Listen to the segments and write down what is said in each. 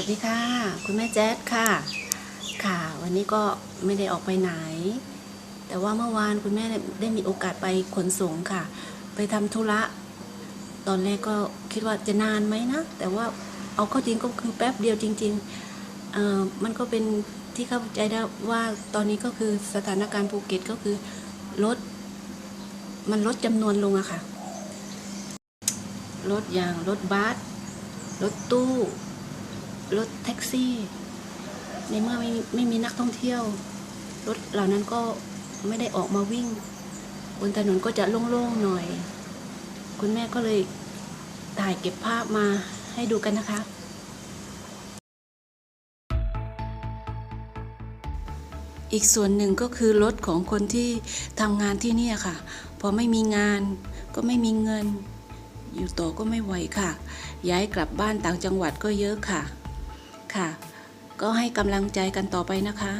วัสดีค่ะ คุณแม่แจ๊ดค่ะ ค่ะ วันนี้ก็ไม่ได้ออกไปไหน แต่ว่าเมื่อวานคุณแม่ได้มีโอกาสไปขนส่งค่ะ ไปทำธุระ ตอนแรกก็คิดว่าจะนานไหมนะ แต่ว่าเอาเข้าจริงก็คือแป๊บเดียวจริงๆเอ่อมันก็เป็นที่เข้าใจได้ว่าตอนนี้ก็คือสถานการณ์ภูเก็ตก็คือลด มันลดจำนวนลงอะค่ะรถอย่างรถบัสรถตู้ รถแท็กซี่ ในเมื่อไม่มีไม่มีนักท่องเที่ยว รถเหล่านั้นก็ไม่ได้ออกมาวิ่ง บนถนนก็จะโล่งๆหน่อย คุณแม่ก็เลยถ่ายเก็บภาพมาให้ดูกันนะคะอีกส่วนหนึ่งก็คือรถของคนที่ทำงานที่นี่ค่ะ พอไม่มีงานก็ไม่มีเงิน อยู่ต่อก็ไม่ไหวค่ะ ย้ายกลับบ้านต่างจังหวัดก็เยอะค่ะ ค่ะ ก็ให้กำลังใจกันต่อไปนะคะ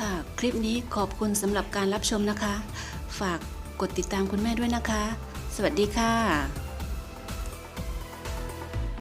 ค่ะ คลิปนี้ขอบคุณสำหรับการรับชมนะคะ ฝากกดติดตามคุณแม่ด้วยนะคะ สวัสดีค่ะ